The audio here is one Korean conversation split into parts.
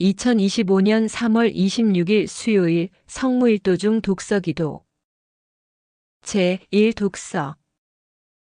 2025년 3월 26일 수요일 성무일도 중 독서기도. 제1 독서.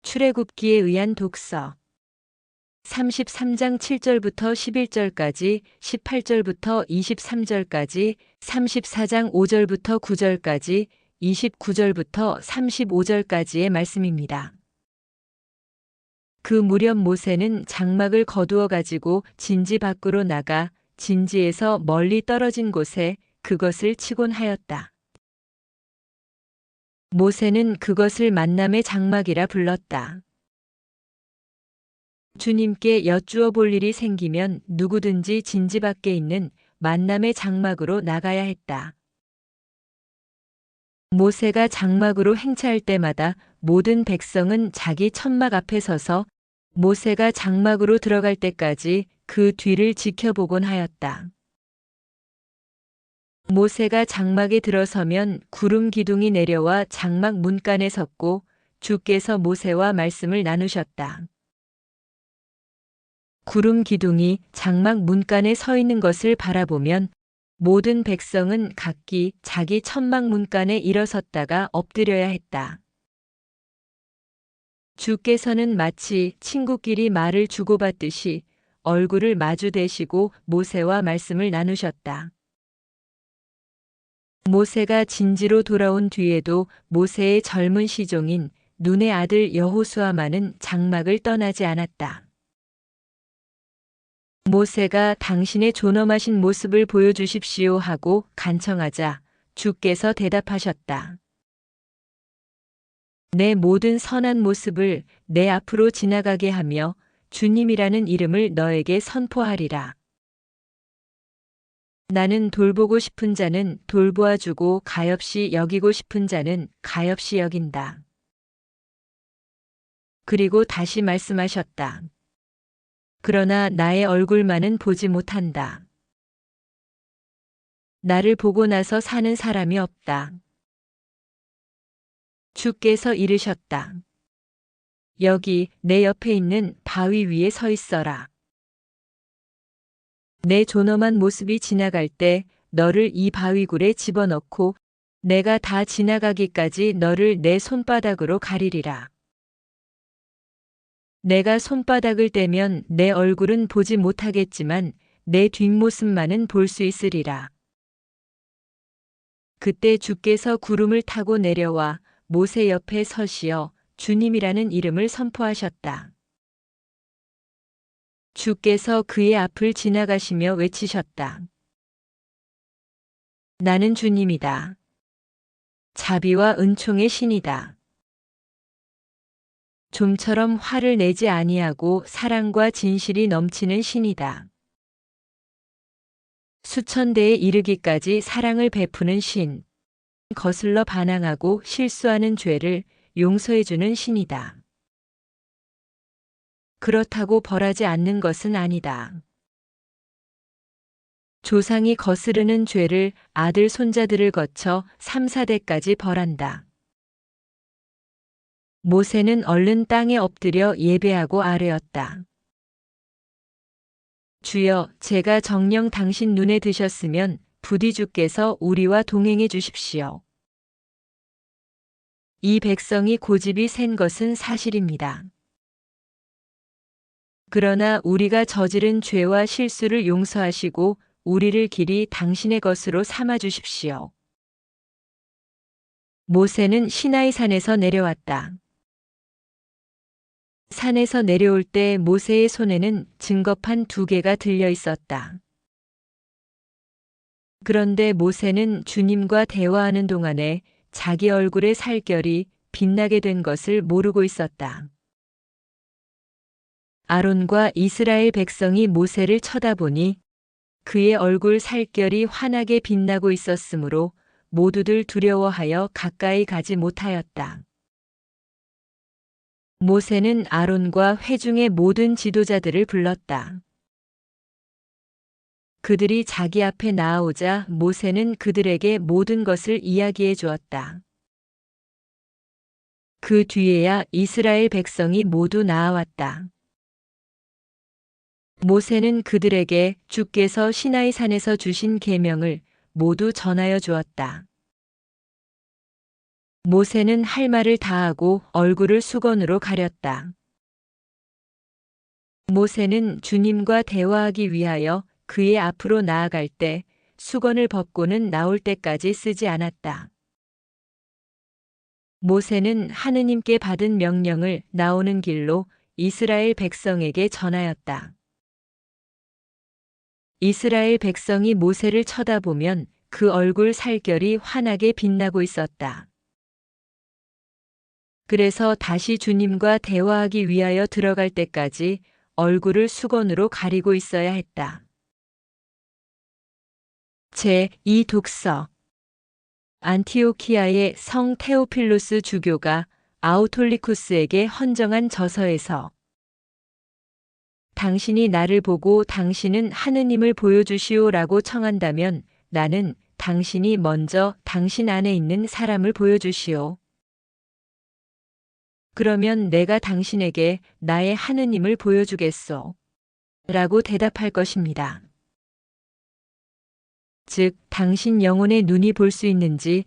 출애굽기에 의한 독서. 33장 7절부터 11절까지 18절부터 23절까지 34장 5절부터 9절까지 29절부터 35절까지의 말씀입니다. 그 무렵 모세는 장막을 거두어 가지고 진지 밖으로 나가 진지에서 멀리 떨어진 곳에 그것을 치곤 하였다. 모세는 그것을 만남의 장막이라 불렀다. 주님께 여쭈어 볼 일이 생기면 누구든지 진지 밖에 있는 만남의 장막으로 나가야 했다. 모세가 장막으로 행차할 때마다 모든 백성은 자기 천막 앞에 서서 모세가 장막으로 들어갈 때까지 그 뒤를 지켜보곤 하였다. 모세가 장막에 들어서면 구름 기둥이 내려와 장막 문간에 섰고 주께서 모세와 말씀을 나누셨다. 구름 기둥이 장막 문간에 서 있는 것을 바라보면 모든 백성은 각기 자기 천막 문간에 일어섰다가 엎드려야 했다. 주께서는 마치 친구끼리 말을 주고받듯이 얼굴을 마주대시고 모세와 말씀을 나누셨다. 모세가 진지로 돌아온 뒤에도 모세의 젊은 시종인 눈의 아들 여호수아만은 장막을 떠나지 않았다. 모세가 당신의 존엄하신 모습을 보여주십시오 하고 간청하자 주께서 대답하셨다. 내 모든 선한 모습을 내 앞으로 지나가게 하며 주님이라는 이름을 너에게 선포하리라. 나는 돌보고 싶은 자는 돌보아 주고 가엾이 여기고 싶은 자는 가엾이 여긴다. 그리고 다시 말씀하셨다. 그러나 나의 얼굴만은 보지 못한다. 나를 보고 나서 사는 사람이 없다. 주께서 이르셨다. 여기 내 옆에 있는 바위 위에 서 있어라. 내 존엄한 모습이 지나갈 때 너를 이 바위굴에 집어넣고 내가 다 지나가기까지 너를 내 손바닥으로 가리리라. 내가 손바닥을 떼면 내 얼굴은 보지 못하겠지만 내 뒷모습만은 볼 수 있으리라. 그때 주께서 구름을 타고 내려와 모세 옆에 서시어 주님이라는 이름을 선포하셨다. 주께서 그의 앞을 지나가시며 외치셨다. 나는 주님이다. 자비와 은총의 신이다. 좀처럼 화를 내지 아니하고 사랑과 진실이 넘치는 신이다. 수천 대에 이르기까지 사랑을 베푸는 신. 거슬러 반항하고 실수하는 죄를 용서해주는 신이다. 그렇다고 벌하지 않는 것은 아니다. 조상이 거스르는 죄를 아들 손자들을 거쳐 3, 4대까지 벌한다. 모세는 얼른 땅에 엎드려 예배하고 아뢰었다. 주여, 제가 정령 당신 눈에 드셨으면 부디 주께서 우리와 동행해 주십시오. 이 백성이 고집이 센 것은 사실입니다. 그러나 우리가 저지른 죄와 실수를 용서하시고 우리를 길이 당신의 것으로 삼아 주십시오. 모세는 시나이 산에서 내려왔다. 산에서 내려올 때 모세의 손에는 증거판 두 개가 들려 있었다. 그런데 모세는 주님과 대화하는 동안에 자기 얼굴의 살결이 빛나게 된 것을 모르고 있었다. 아론과 이스라엘 백성이 모세를 쳐다보니 그의 얼굴 살결이 환하게 빛나고 있었으므로 모두들 두려워하여 가까이 가지 못하였다. 모세는 아론과 회중의 모든 지도자들을 불렀다. 그들이 자기 앞에 나아오자 모세는 그들에게 모든 것을 이야기해 주었다. 그 뒤에야 이스라엘 백성이 모두 나아왔다. 모세는 그들에게 주께서 시나이 산에서 주신 계명을 모두 전하여 주었다. 모세는 할 말을 다하고 얼굴을 수건으로 가렸다. 모세는 주님과 대화하기 위하여 그의 앞으로 나아갈 때 수건을 벗고는 나올 때까지 쓰지 않았다. 모세는 하느님께 받은 명령을 나오는 길로 이스라엘 백성에게 전하였다. 이스라엘 백성이 모세를 쳐다보면 그 얼굴 살결이 환하게 빛나고 있었다. 그래서 다시 주님과 대화하기 위하여 들어갈 때까지 얼굴을 수건으로 가리고 있어야 했다. 제2 독서 안티오키아의 성 테오필로스 주교가 아우톨리쿠스에게 헌정한 저서에서 당신이 나를 보고 당신은 하느님을 보여주시오라고 청한다면 나는 당신이 먼저 당신 안에 있는 사람을 보여주시오. 그러면 내가 당신에게 나의 하느님을 보여주겠소. 라고 대답할 것입니다. 즉, 당신 영혼의 눈이 볼 수 있는지,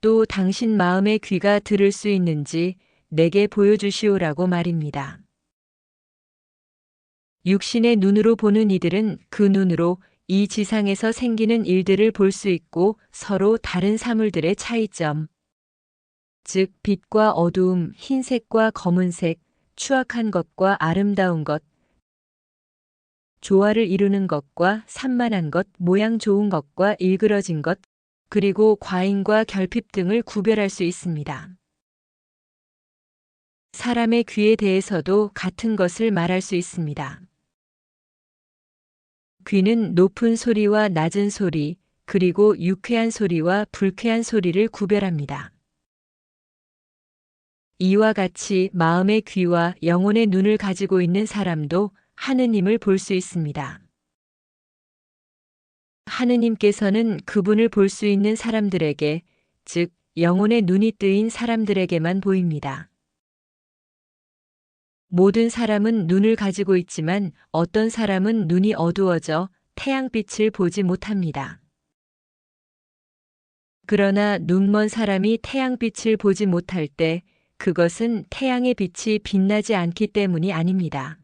또 당신 마음의 귀가 들을 수 있는지 내게 보여주시오라고 말입니다. 육신의 눈으로 보는 이들은 그 눈으로 이 지상에서 생기는 일들을 볼 수 있고 서로 다른 사물들의 차이점, 즉 빛과 어두움, 흰색과 검은색, 추악한 것과 아름다운 것, 조화를 이루는 것과 산만한 것, 모양 좋은 것과 일그러진 것, 그리고 과잉과 결핍 등을 구별할 수 있습니다. 사람의 귀에 대해서도 같은 것을 말할 수 있습니다. 귀는 높은 소리와 낮은 소리, 그리고 유쾌한 소리와 불쾌한 소리를 구별합니다. 이와 같이 마음의 귀와 영혼의 눈을 가지고 있는 사람도 하느님을 볼 수 있습니다. 하느님께서는 그분을 볼 수 있는 사람들에게, 즉, 영혼의 눈이 뜨인 사람들에게만 보입니다. 모든 사람은 눈을 가지고 있지만 어떤 사람은 눈이 어두워져 태양빛을 보지 못합니다. 그러나 눈먼 사람이 태양빛을 보지 못할 때 그것은 태양의 빛이 빛나지 않기 때문이 아닙니다.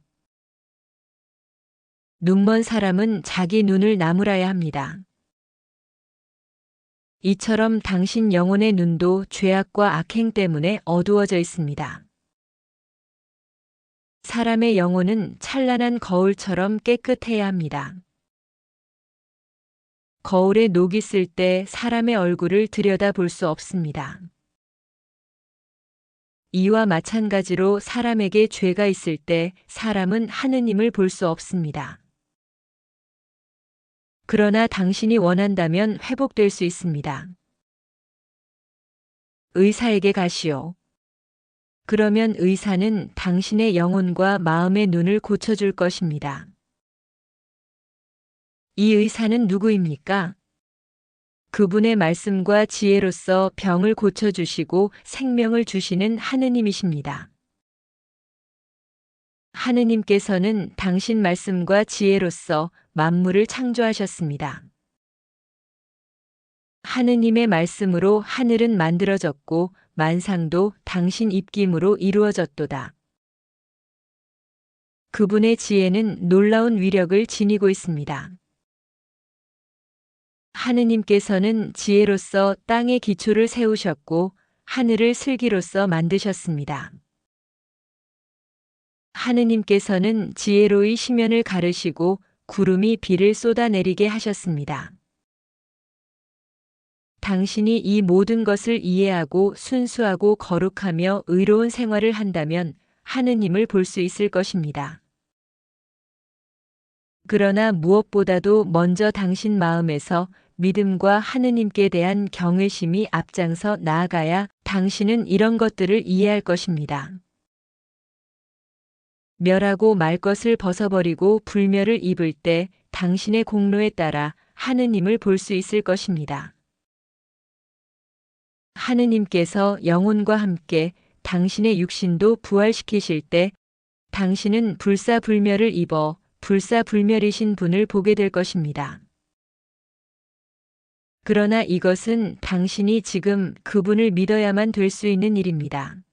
눈먼 사람은 자기 눈을 나무라야 합니다. 이처럼 당신 영혼의 눈도 죄악과 악행 때문에 어두워져 있습니다. 사람의 영혼은 찬란한 거울처럼 깨끗해야 합니다. 거울에 녹이 쓸 때 사람의 얼굴을 들여다 볼 수 없습니다. 이와 마찬가지로 사람에게 죄가 있을 때 사람은 하느님을 볼 수 없습니다. 그러나 당신이 원한다면 회복될 수 있습니다. 의사에게 가시오. 그러면 의사는 당신의 영혼과 마음의 눈을 고쳐줄 것입니다. 이 의사는 누구입니까? 그분의 말씀과 지혜로서 병을 고쳐주시고 생명을 주시는 하느님이십니다. 하느님께서는 당신 말씀과 지혜로서 만물을 창조하셨습니다. 하느님의 말씀으로 하늘은 만들어졌고 만상도 당신 입김으로 이루어졌도다. 그분의 지혜는 놀라운 위력을 지니고 있습니다. 하느님께서는 지혜로서 땅의 기초를 세우셨고 하늘을 슬기로서 만드셨습니다. 하느님께서는 지혜로이 시면을 가르시고 구름이 비를 쏟아내리게 하셨습니다. 당신이 이 모든 것을 이해하고 순수하고 거룩하며 의로운 생활을 한다면 하느님을 볼 수 있을 것입니다. 그러나 무엇보다도 먼저 당신 마음에서 믿음과 하느님께 대한 경외심이 앞장서 나아가야 당신은 이런 것들을 이해할 것입니다. 멸하고 말 것을 벗어버리고 불멸을 입을 때 당신의 공로에 따라 하느님을 볼 수 있을 것입니다. 하느님께서 영혼과 함께 당신의 육신도 부활시키실 때 당신은 불사불멸을 입어 불사불멸이신 분을 보게 될 것입니다. 그러나 이것은 당신이 지금 그분을 믿어야만 될 수 있는 일입니다.